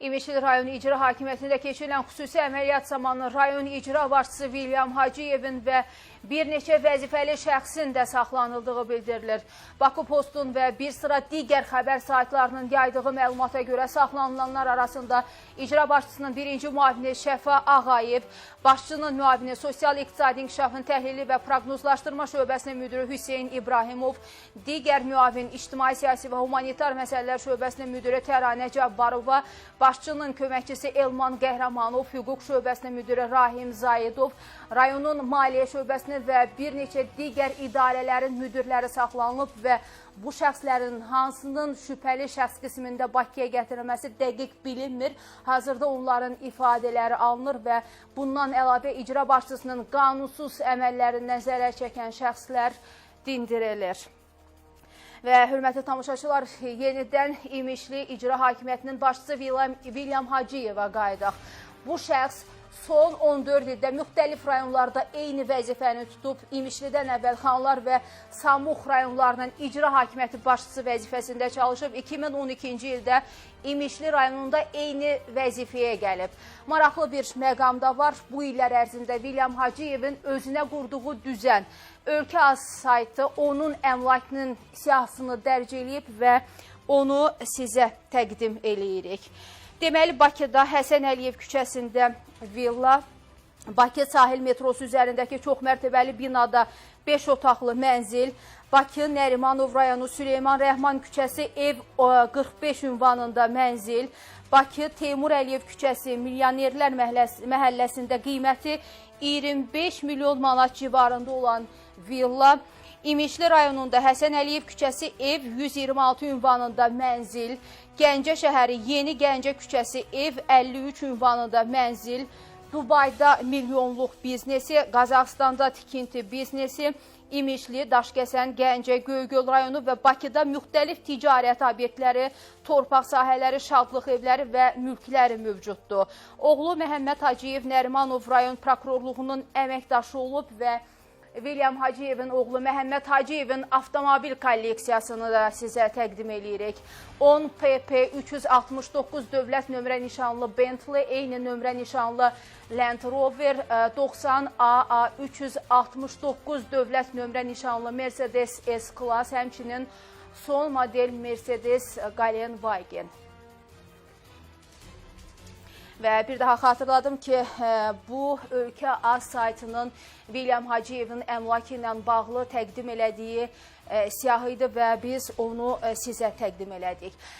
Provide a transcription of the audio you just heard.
İmişli rayon icra hakimiyyətində keçirilən xüsusi əməliyyat zamanı rayon icra başçısı William Hacıyevin və bir neçə vəzifəli şəxsin də saxlanıldığı bildirilir. Bakı Postun və bir sıra digər xəbər saytlarının yaydığı məlumata görə saxlanılanlar arasında icra başçısının birinci müavini Şəfa Ağayev, başçının müavini Sosial-İqtisadi İnkişafın Təhlili və Proqnozlaşdırma şöbəsinin müdürü Hüseyin İbrahimov, digər müavin İctimai-Siyasi və Humanitar Məsələlər şöbəsinin müdürü Təranə Cabbarova, köməkçisi Elman Qəhrəmanov, hüquq şöbəsinin müdürü Rahim Zayedov, rayonun maliyyə şöbəsinin və bir neçə digər idarələrin müdürləri saxlanılıb və bu şəxslərin hansının şübhəli şəxs qismində Bakıya gətirilməsi dəqiq bilinmir. Hazırda onların ifadələri alınır və bundan əlavə icra başçısının qanunsuz əməlləri nəzərə çəkən şəxslər dindirilir. Və hörmətli tamaşaçılar, yenidən İmişli İcra Hakimiyyətinin başçısı William, Hacıyeva qayıdaq. Bu şəxs son 14 ildə müxtəlif rayonlarda eyni vəzifəni tutub, İmişlidən əvvəl Xanlar və Samux rayonlarının icra hakimiyyəti başçısı vəzifəsində çalışıb. 2012-ci ildə İmişli rayonunda eyni vəzifəyə gəlib. Maraqlı bir məqam da var. Bu illər ərzində William Hacıyevin özünə qurduğu düzən Ölkə Az saytı onun əmlakının siyahısını dərc eləyib və onu sizə təqdim eləyirik. Deməli, Bakıda Həsən Əliyev küçəsində villa, Bakı sahil metrosu üzərindəki çox mərtəbəli binada 5 otaqlı mənzil, Bakı Nərimanov rayonu Süleyman Rəhman küçəsi ev ə, 45 ünvanında mənzil, Bakı Teymur Əliyev küçəsi Milyonerlər məhəlləs- məhəlləsində qiyməti 25 milyon manat civarında olan villa, İmişli rayonunda Həsən Əliyev küçəsi ev 126 ünvanında mənzil, Gəncə şəhəri Yeni Gəncə küçəsi ev 53 ünvanında mənzil, Dubayda milyonluq biznesi, Qazaxstanda tikinti biznesi, İmişli, Daşkəsən, Gəncə, Göygöl rayonu və Bakıda müxtəlif ticarət obyektləri, torpaq sahələri, şadlıq evləri və mülkləri mövcuddur. Oğlu Məhəmməd Hacıyev Nərimanov rayon prokurorluğunun əməkdaşı olub və William Hacıyevin oğlu Məhəmməd Hacıyevin avtomobil kolleksiyasını da sizə təqdim eləyirik. 10 PP 369 dövlət nömrə nişanlı Bentley, eyni nömrə nişanlı Land Rover, e, 90 AA 369 dövlət nömrə nişanlı Mercedes S-Class, həmçinin son model Mercedes Galen Wagen. Və bir daha xatırladım ki, e, bu Ölkə Az saytının William Hacıyevin əmlakı bağlı təqdim elədiyi e, siyahı idi və biz onu e, sizə təqdim elədik.